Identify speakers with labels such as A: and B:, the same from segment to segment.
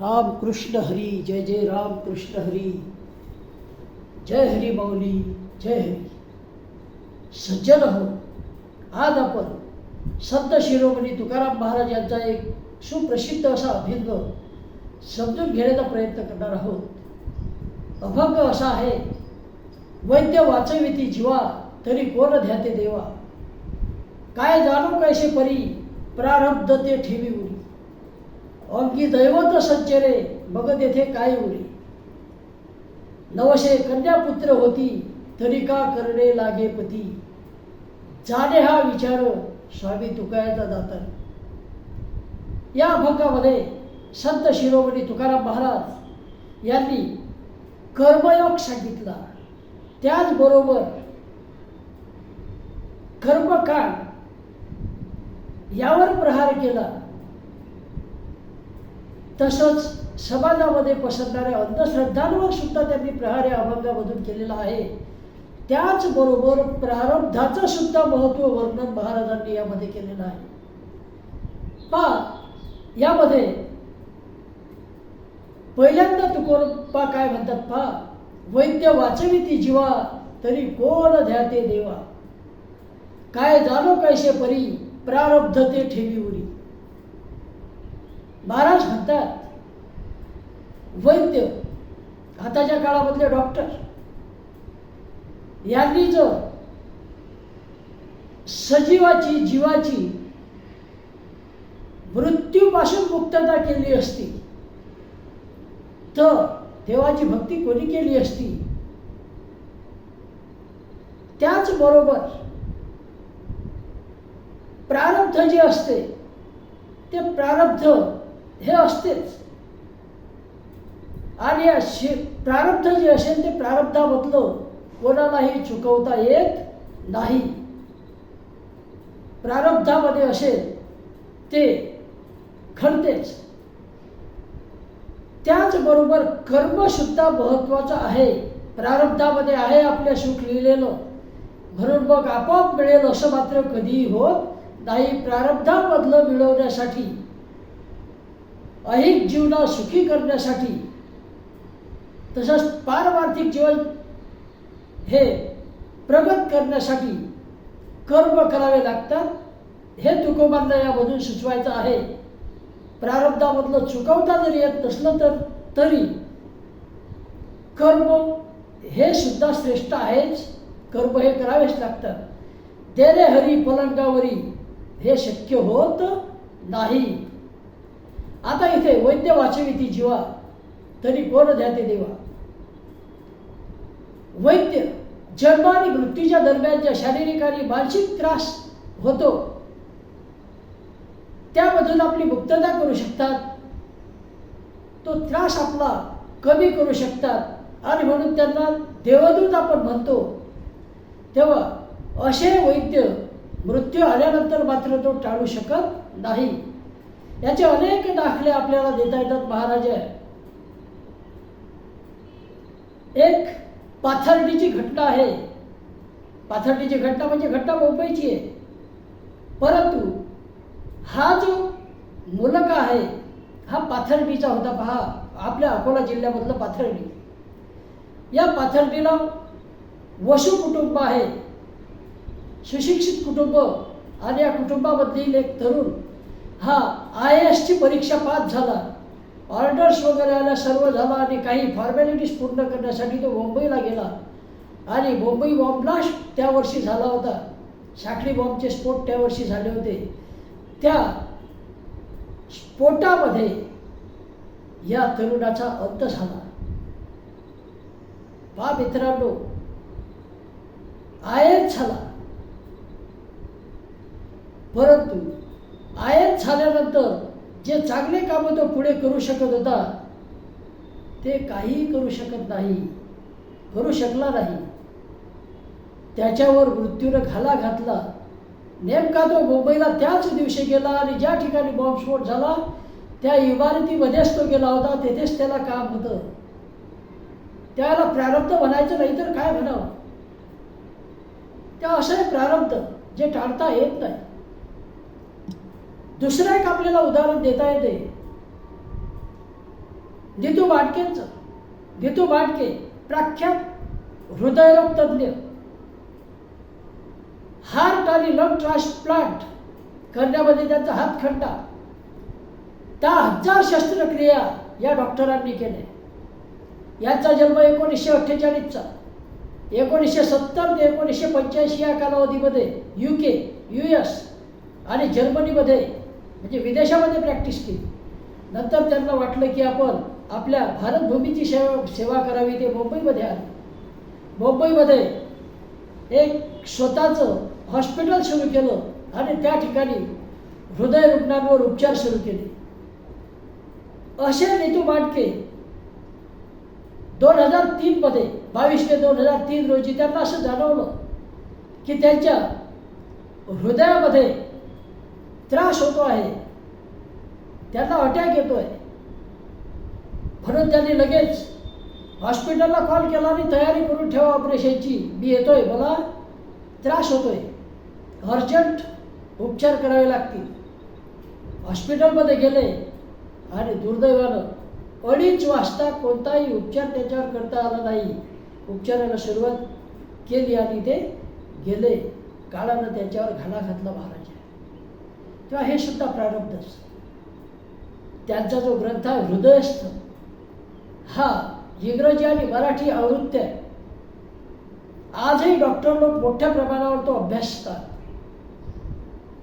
A: राम कृष्ण हरी जय जय राम कृष्ण हरी। जय हरी माऊली जय हरी। सज्जन हो आज आपण संत शिरोमणी तुकाराम महाराज यांचा एक सुप्रसिद्ध असा अभिंग समजून घेण्याचा प्रयत्न करणार आहोत. अभंग असा आहे वैद्य वाचविती जीवा तरी कोण ध्याते देवा? काय जाणू कैसे परी प्रारब्ध ते ठेवी उरी. अंगी दैवत संचरे बघ तेथे काय उरे. नवशे कन्यापुत्र होती तरी का करणे लागे पती? जाणे हा विचार स्वामी तुकायचा जातात या अभंगामध्ये संत शिरोमणी तुकाराम महाराज यांनी कर्मयोग सांगितला. त्याचबरोबर कर्मकांड यावर प्रहार केला. तसंच समाजामध्ये पसरणाऱ्या अंधश्रद्धांवर सुद्धा त्यांनी प्रहार या अभंगामधून केलेला आहे. त्याचबरोबर प्रारब्धाचं सुद्धा महत्त्व वर्णन महाराजांनी यामध्ये केलेलं आहे. पा यामध्ये पहिल्यांदा तुकोरप्पा काय म्हणतात पा वैद्य वाचविती जीवा तरी कोण ध्याते देवा? काय जाणो कैसे परी प्रारब्ध ते ठेवी उरी? महाराज म्हणतात वैद्य आताच्या काळामधले डॉक्टर यांनी जर सजीवाची जीवाची मृत्यूपासून मुक्तता केली असती तर देवाची भक्ती कोणी केली असती? त्याचबरोबर प्रारब्ध जे असते ते प्रारब्ध हे असतेच. आणि या प्रारब्ध जे असेल ते प्रारब्धामधलं कोणालाही चुकवता येत नाही. प्रारब्धामध्ये असेल ते घडतेच. त्याचबरोबर कर्म सुद्धा महत्वाचं आहे. प्रारब्धामध्ये आहे आपल्या सुख लिहिलेलं. म्हणून मग आपोआप मिळेल असं मात्र कधीही होत नाही. प्रारब्धामधलं मिळवण्यासाठी अहिक जीवना सुखी करण्यासाठी तसंच पारमार्थिक जीवन हे प्रगत करण्यासाठी कर्म करावे लागतात. हे तुकोबांना यामधून सुचवायचं आहे. प्रारब्धामधलं चुकवता जरी येत नसलं तर तरी कर्म हे सुद्धा श्रेष्ठ आहेच. कर्म हे करावेच लागतात. देरे हरी पलंगावरी हे शक्य होत नाही. आता इथे वैद्य वाचविती जीवा तरी कोण द्या ते देवा. वैद्य जन्म आणि मृत्यूच्या दरम्यानच्या शारीरिक आणि मानसिक त्रास होतो. त्यामधून आपली मुक्तता करू शकतात. तो त्रास आपला कमी करू शकतात. आणि म्हणून त्यांना देवदूत आपण म्हणतो. तेव्हा असे वैद्य मृत्यू आल्यानंतर मात्र तो टाळू शकत नाही. याचे अनेक दाखले आपल्याला देता येतात महाराज. एक पाथर्डीची घटना आहे. पाथर्डीची घटना म्हणजे घटना मुंबईची आहे. परंतु हा जो मुलगा आहे हा पाथर्डीचा होता. पहा आपल्या अकोला जिल्ह्यामधलं पाथर्डी. या पाथर्डीला वशु कुटुंब आहे. सुशिक्षित कुटुंब. आणि या कुटुंबामधील एक तरुण हा आय एसची परीक्षा पास झाला. ऑर्डर्स वगैरे आल्या सर्व झाला आणि काही फॉर्मॅलिटीज पूर्ण करण्यासाठी तो मुंबईला गेला. आणि मुंबई बॉम्ब ब्लास्ट त्या वर्षी झाला होता. साखळी बॉम्बचे स्फोट त्या वर्षी झाले होते. त्या स्फोटामध्ये या तरुणाचा अंत झाला. पा मित्रांनो आयत झाला. परंतु आयात झाल्यानंतर जे चांगले कामं तो पुढे करू शकत होता ते काहीही करू शकत नाही करू शकला नाही. त्याच्यावर मृत्यूनं घाला घातला. नेमका तो मुंबईला त्याच दिवशी गेला आणि ज्या ठिकाणी बॉम्बस्फोट झाला त्या इमारतीमध्येच तो गेला होता तेथेच त्याला काम होतं. त्याला प्रारब्ध म्हणायचं नाही तर काय म्हणावं? त्या असं आहे प्रारब्ध जे टाळता येत नाही. दुसरं एक आपल्याला उदाहरण देता येते. दितू बाटकेंचं दितू बाटके. प्रख्यात हृदयरोग तज्ज्ञ हार्ट आणि लंग ट्रान्सप्लांट करण्यामध्ये त्यांचा हात खंडा. हजार शस्त्रक्रिया या डॉक्टरांनी केल्या. यांचा जन्म एकोणीसशे अठ्ठेचाळीसचा. एकोणीसशे सत्तर ते एकोणीसशे पंच्याऐंशी या कालावधीमध्ये यू के यू एस आणि जर्मनीमध्ये म्हणजे विदेशामध्ये प्रॅक्टिस केली. नंतर त्यांना वाटलं की आपण आपल्या भारतभूमीची सेवा सेवा करावी ते मुंबईमध्ये आले. मुंबईमध्ये एक स्वतःचं हॉस्पिटल सुरू केलं आणि त्या ठिकाणी हृदय रुग्णांवर उपचार सुरू केले. असे नेतू माटके दोन हजार तीनमध्ये बावीस मे दोन हजार तीन रोजी त्यांना असं जाणवलं की त्यांच्या हृदयामध्ये त्रास होतो आहे. त्यांना अटॅक येतोय. म्हणून त्यांनी लगेच हॉस्पिटलला कॉल केला आणि तयारी करून ठेवा ऑपरेशनची मी येतोय मला त्रास होतोय. अर्जंट उपचार करावे लागतील. हॉस्पिटलमध्ये गेले आणि दुर्दैवानं अडीच वाजता कोणताही उपचार त्याच्यावर करता आला नाही. उपचाराला सुरुवात केली आणि ते गेले. काळानं त्याच्यावर घाला घातला महाराज. तेव्हा हे सुद्धा प्रारब्धच त्यांचा जो ग्रंथ आहे हृदयस्थ हा इंग्रजी आणि मराठी आवृत्त्या आहे. आजही डॉक्टर लोक मोठ्या प्रमाणावर तो अभ्यासतात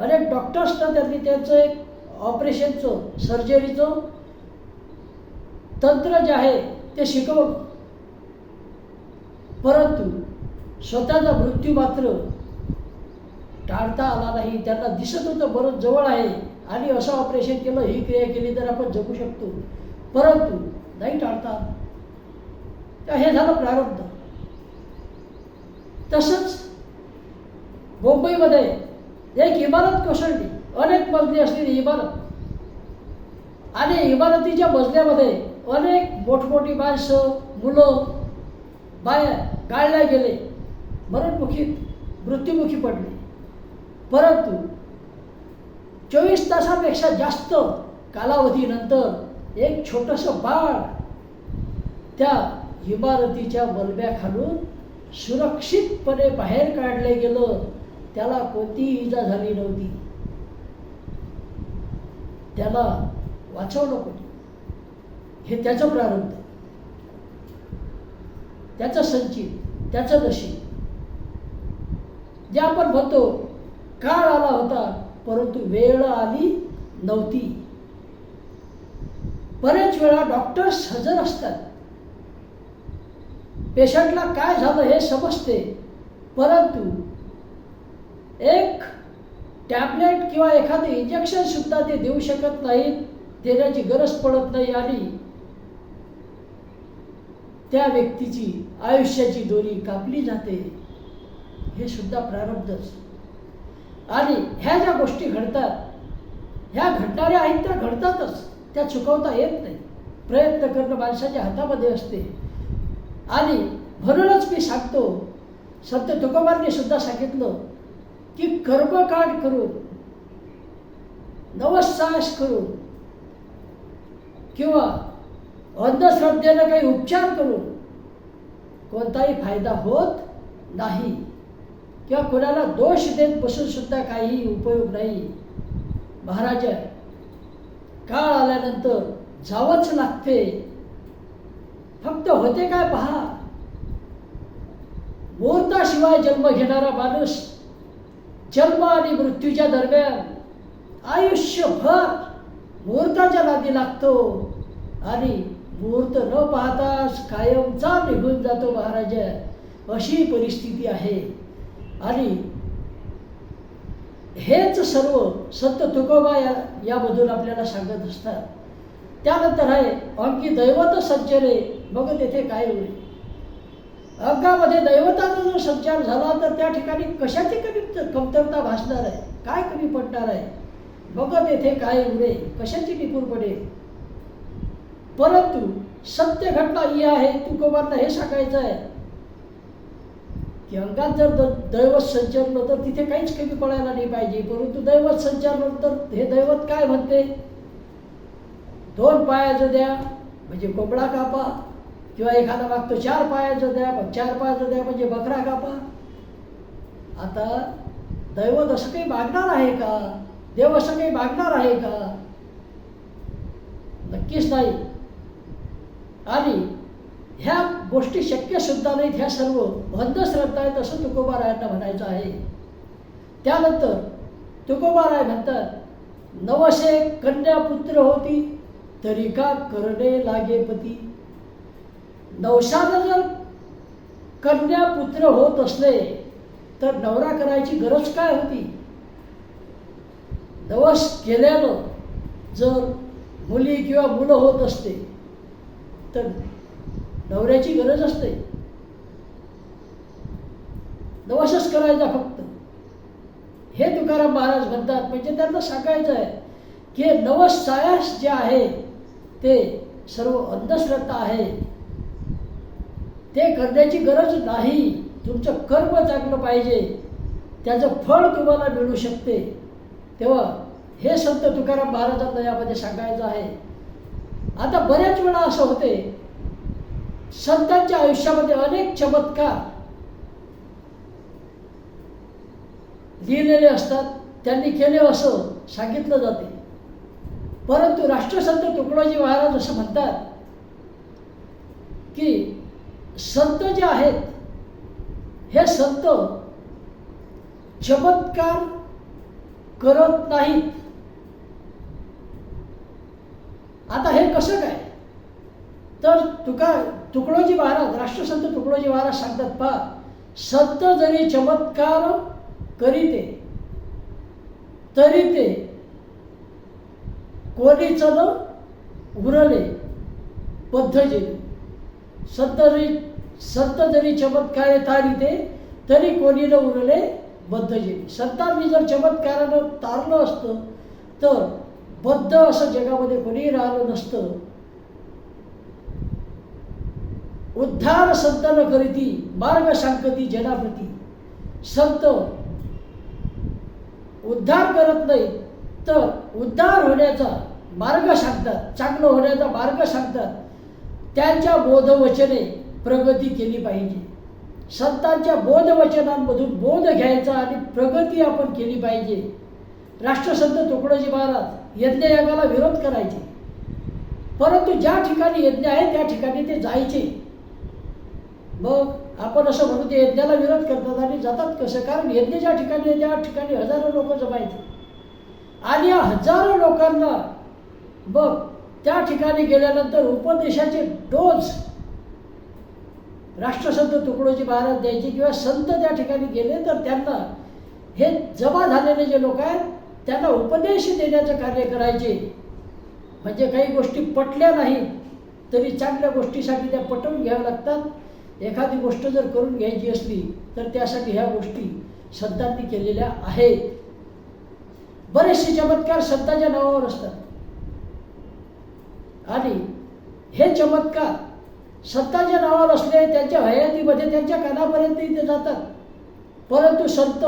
A: अनेक डॉक्टर्सना त्यांनी त्यांचं एक ऑपरेशनचं सर्जरीचं तंत्र जे आहे ते शिकवलं. परंतु स्वतःचा मृत्यू मात्र टाळता आला नाही त्यांना दिसत होतं बरंच जवळ आहे. आणि असं ऑपरेशन केलं ही क्रिया केली तर आपण जगू शकतो. परंतु नाही टाळता. तर हे झालं प्रारब्ध. तसंच मुंबईमध्ये एक इमारत कोसळली. अनेक मजली असलेली इमारत. आणि इमारतीच्या मजल्यामध्ये अनेक मोठमोठी माणसं मुलं बाया गाळल्या गेले. मरणमुखी मृत्युमुखी पडले. परंतु चोवीस तासापेक्षा जास्त कालावधीनंतर एक छोटंसं बाळ त्या इमारतीच्या बलब्याखालून सुरक्षितपणे बाहेर काढले गेलं. त्याला कोणतीही इजा झाली नव्हती. त्याला वाचवलं कोणी? हे त्याचं प्रारंभ त्याचं संचित त्याचं नशीब. जे आपण म्हणतो काळ आला होता परंतु वेळ आली नव्हती. बरेच वेळा डॉक्टर्स हजर असतात. पेशंटला काय झालं हे समजते परंतु एक टॅबलेट किंवा एखादं इंजेक्शन सुद्धा ते देऊ शकत नाहीत देण्याची गरज पडत नाही आणि त्या व्यक्तीची आयुष्याची दोरी कापली जाते. हे सुद्धा प्रारब्धच. आणि ह्या ज्या गोष्टी घडतात ह्या घडणाऱ्या आहेत त्या घडतातच त्या चुकवता येत नाही. प्रयत्न करणं माणसाच्या हातामध्ये असते. आणि म्हणूनच मी सांगतो संत तुकोबांनी सुद्धा सांगितलं की कर्मकांड करून नवसाहस करून किंवा अंधश्रद्धेनं काही उपचार करून कोणताही फायदा होत नाही. किंवा कोणाला दोष देत बसून सुद्धा काही उपयोग नाही. महाराज काळ आल्यानंतर जावंच लागते. फक्त होते काय पहा? मुहूर्ताशिवाय जन्म घेणारा माणूस जन्म आणि मृत्यूच्या दरम्यान आयुष्यभर मुहूर्ताच्या नादी लागतो आणि मुहूर्त न पाहताच कायमचा निघून जातो महाराज अशी परिस्थिती आहे. आणि हेच सर्व संत तुकोबा या यामधून आपल्याला सांगत असतात. त्यानंतर आहे अंकी दैवत संचरे मग तेथे काय होईल? अंगामध्ये दैवताचा जर संचार झाला तर त्या ठिकाणी कशाची कमी कमतरता भासणार आहे? काय कमी पडणार आहे? मग तेथे काय उरे कशाची निपूर पडेल? परंतु सत्य घटना ही आहे तुकोबांना हे सांगायचं आहे. की अंगात जर द- दैवत संचारलं तर तिथे काहीच कमी पडायला नाही पाहिजे. परंतु दैवत संचारलं तर हे दैवत काय म्हणते? दोन पायाचं द्या म्हणजे कोंबडा कापा किंवा एखादा मागतो चार पायाचं द्या मग चार पायाचं द्या म्हणजे बकरा कापा. आता दैवत असं काही मागणार आहे का? देव असं काही मागणार आहे का? नक्कीच नाही. आणि ह्या गोष्टी शक्य सुद्धा नाहीत. ह्या सर्व अंधश्रद्धा आहेत असं तुकोबारायांना म्हणायचं आहे. त्यानंतर तुकोबाराय म्हणतात नवशे कन्या पुत्र होती तरी का करणे लागे पती? नवशानं जर कन्या पुत्र होत असले तर नवरा करायची गरज काय होती? नवस केल्यानं जर मुली किंवा मुलं होत असते तर नवऱ्याची गरज असते. नवसच करायचा फक्त. हे तुकाराम महाराज म्हणतात म्हणजे त्यांना सांगायचं आहे की नवसायास जे आहे ते सर्व अंधश्रद्धा आहे. ते करण्याची गरज नाही. तुमचं कर्म चांगलं पाहिजे. त्याचं फळ तुम्हाला मिळू शकते. तेव्हा हे संत तुकाराम महाराजांना यामध्ये सांगायचं आहे. आता बऱ्याच वेळा असं होते संतांच्या आयुष्यामध्ये अनेक चमत्कार लिहिलेले असतात. त्यांनी केले असं सांगितलं जाते. परंतु राष्ट्रसंत तुकडोजी महाराज असं म्हणतात की संत जे आहेत हे संत चमत्कार करत नाहीत. आता हे कसं काय? तर तुका तुकडोजी महाराज राष्ट्रसंत तुकडोजी महाराज सांगतात पहा संत जरी चमत्कार करीते तरी ते कोणीच न उरले पद्धजे संत जरी संत जरी चमत्कारे तारिते तरी कोणी न उरले बद्धजे संतांनी जर चमत्कारानं तारलं असतं तर बद्ध असं जगामध्ये कोणीही राहिलं नसतं. उद्धार संत करीती मार्ग सांगती जनाप्रती. संत उद्धार करत नाही तर उद्धार होण्याचा मार्ग सांगतात चांगलं होण्याचा मार्ग सांगतात. त्यांच्या बोधवचने प्रगती केली पाहिजे. संतांच्या बोधवचनांमधून बोध घ्यायचा आणि प्रगती आपण केली पाहिजे. राष्ट्रसंत तुकडोजी महाराज यज्ञयागाला विरोध करायचे. परंतु ज्या ठिकाणी यज्ञ आहे त्या ठिकाणी ते जायचे. मग आपण असं म्हणू ते यज्ञाला विरोध करतात आणि जातात कसं? कारण यज्ञ ज्या ठिकाणी आहे त्या ठिकाणी हजारो लोक जमायचे आणि या हजारो लोकांना मग त्या ठिकाणी गेल्यानंतर उपदेशाचे डोज राष्ट्रसंत तुकडोजी महाराज द्यायचे किंवा संत त्या ठिकाणी गेले तर त्यांना हे जमा झालेले जे लोक आहेत त्यांना उपदेश देण्याचं कार्य करायचे. म्हणजे काही गोष्टी पटल्या नाहीत तरी चांगल्या गोष्टीसाठी त्या पटवून घ्याव्या लागतात. एखादी गोष्ट जर करून घ्यायची असली तर त्यासाठी ह्या गोष्टी संतांनी केलेल्या आहेत. बरेचसे चमत्कार संतांच्या नावावर असतात. आणि हे चमत्कार संतांच्या नावावर असले त्यांच्या हयातीमध्ये त्यांच्या कानापर्यंतही ते जातात. परंतु संत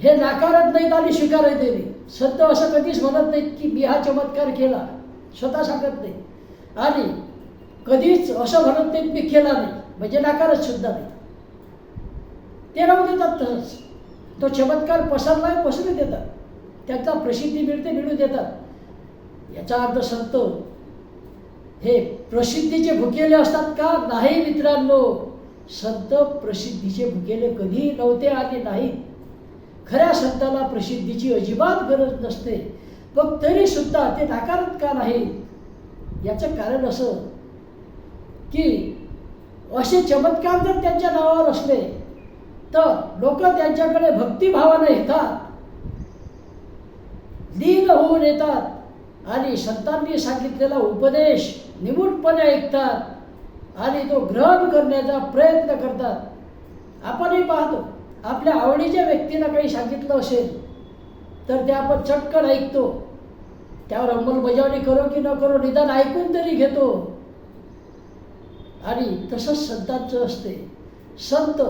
A: हे नाकारत नाहीत आणि स्वीकारत नाही. संत असं कधीच म्हणत नाहीत की मी हा चमत्कार केला. स्वतः सांगत नाही. आणि कधीच असं म्हणत नाहीत मी केला नाही. म्हणजे नाकारत सुद्धा नाही. ते राहू देतात तसंच. तो चमत्कार पसरला पसरू देतात. त्यांचा प्रसिद्धी मिळते मिळू देतात. याचा अर्थ संत हे प्रसिद्धीचे भुकेले असतात का? नाही मित्रांनो. संत प्रसिद्धीचे भुकेले कधीही नव्हते आणि नाही. खऱ्या संताला प्रसिद्धीची अजिबात गरज नसते. पण तरी सुद्धा ते नाकारत का नाही याचं कारण असं की असे चमत्कार जर त्यांच्या नावावर असले तर लोक त्यांच्याकडे भक्तिभावानं येतात. लीन होऊन येतात आणि संतांनी सांगितलेला उपदेश निमूटपणे ऐकतात आणि तो ग्रहण करण्याचा प्रयत्न करतात. आपणही पाहतो आपल्या आवडीच्या व्यक्तीला काही सांगितलं असेल तर ते आपण चटकन ऐकतो. त्यावर अंमलबजावणी करो की न करो निदान ऐकून तरी घेतो. आणि तसंच संतांचं असते. संत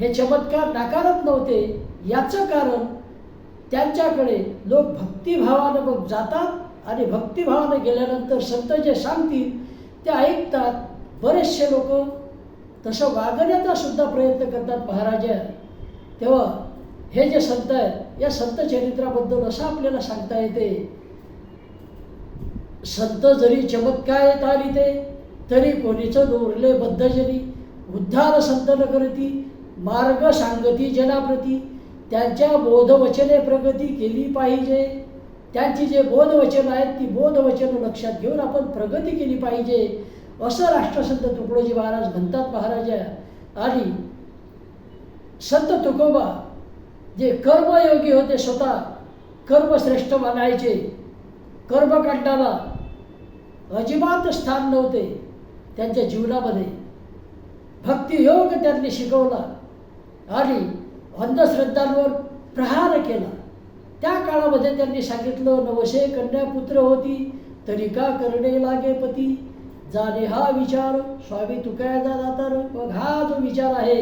A: हे चमत्कार नाकारत नव्हते. याचं कारण त्यांच्याकडे लोक भक्तिभावानं मग जातात आणि भक्तिभावानं गेल्यानंतर संत जे सांगतील ते ऐकतात. बरेचसे लोक तसं वागण्याचा सुद्धा प्रयत्न करतात महाराजा. तेव्हा हे जे संत आहेत या संत चरित्राबद्दल असं आपल्याला सांगता येते. संत जरी चमत्कार चमत्काय ते तरी कोणीच दोरले बद्धजनी उद्धार संत करती मार्ग सांगती जनाप्रती त्यांच्या बोधवचने प्रगती केली पाहिजे. त्यांची जे बोधवचन आहेत ती बोधवचन लक्षात घेऊन आपण प्रगती केली पाहिजे. असं राष्ट्रसंत तुकडोजी महाराज म्हणतात महाराजा. आणि संत तुकोबा जे कर्मयोगी होते स्वतः कर्मश्रेष्ठ मानायचे. कर्मकांडाला अजिबात स्थान नव्हते. त्यांच्या जीवनामध्ये भक्तियोग त्यांनी शिकवला आणि अंधश्रद्धांवर प्रहार केला. त्या काळामध्ये त्यांनी सांगितलं नवशे कन्यापुत्र होती तरी का करणे लागे पती? जाणे हा विचार स्वामी तुकायचा जातार मग हा जो विचार आहे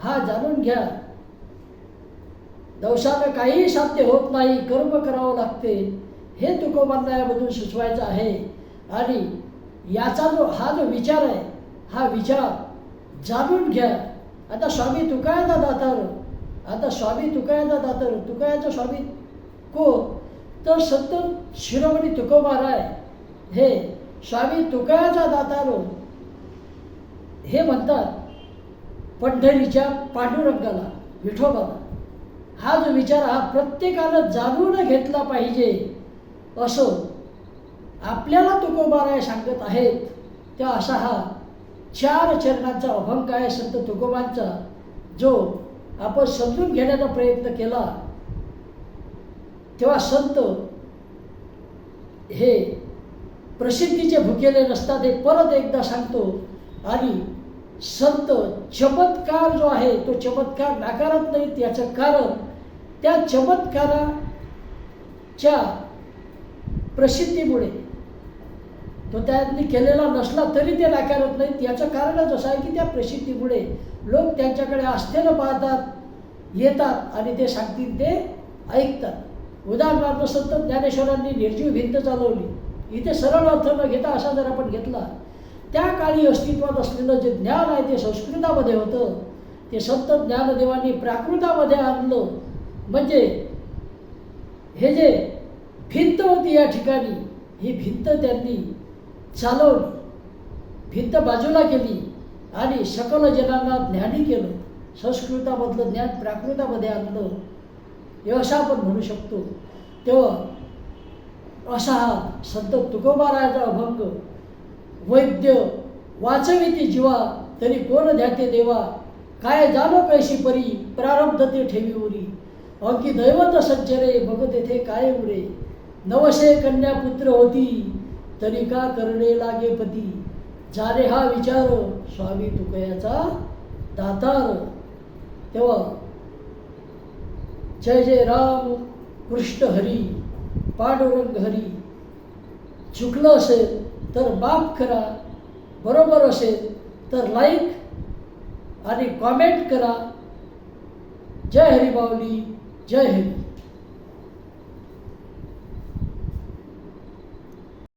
A: हा जाणून घ्या. दवशानं काही साध्य होत नाही कर्म करावं लागते हे तुकोबांना यामधून सुचवायचं आहे. आणि याचा जो हा जो विचार आहे हा विचार जाणून घ्या. आता स्वामी तुकायचा दातार आता स्वामी तुकायचा दातार तुकायचा स्वामी कोण? तर संत शिरोमणी तुकोबाराय हे स्वामी तुकायाचा दातार हे म्हणतात पंढरीच्या पांडुरंगाला विठोबाला. हा जो विचार हा प्रत्येकानं जाणून घेतला पाहिजे. असं आपल्याला तुकोबाराय सांगत आहेत त्या असा हा चार चरणांचा अभंग आहे संत तुकोबांचा जो आपण समजून घेण्याचा प्रयत्न केला. तेव्हा संत हे प्रसिद्धीचे भुकेले नसतात हे परत एकदा सांगतो. आणि संत चमत्कार जो आहे तो चमत्कार नाकारत नाहीत याचं कारण त्या चमत्काराच्या प्रसिद्धीमुळे तो त्यांनी केलेला नसला तरी ते नाकारत नाहीत. याचं कारणच असं आहे की त्या प्रसिद्धीमुळे लोक त्यांच्याकडे आस्थेनं पाहतात येतात आणि ते सांगतील ते ऐकतात. उदाहरणार्थ संत ज्ञानेश्वरांनी निर्जीव भिंत चालवली. इथे सरळ अर्थ न घेता असा जर आपण घेतला त्या काळी अस्तित्वात असलेलं जे ज्ञान आहे ते संस्कृतामध्ये होतं. ते संत ज्ञानदेवांनी प्राकृतामध्ये आणलं. म्हणजे हे जे भिंत होती या ठिकाणी ही भिंत त्यांनी चालवली भिंत बाजूला केली आणि सकल जनांना ज्ञानी केलं. संस्कृतामधलं ज्ञान प्राकृतामध्ये आणलं. हे असं आपण म्हणू शकतो. तेव्हा असा हा संत तुकोबारायाचा अभंग वैद्य वाचविती जीवा तरी कोण ध्याते देवा? काय जाणो कैशी परी? प्रारब्ध ते ठेवी उरी. अंकी दैवत संचरे बघ तेथे काय उरे? नवशे कन्या पुत्र होती. तरी का करणे लागे पती. झाले हा विचार स्वामी तुकयाचा दातार. तेव्हा जय जय राम कृष्ण हरी पांडुरंग हरी. चुकलं असेल तर माफ करा बरोबर असेल तर लाईक आणि कॉमेंट करा. जय हरी बावली जय हरी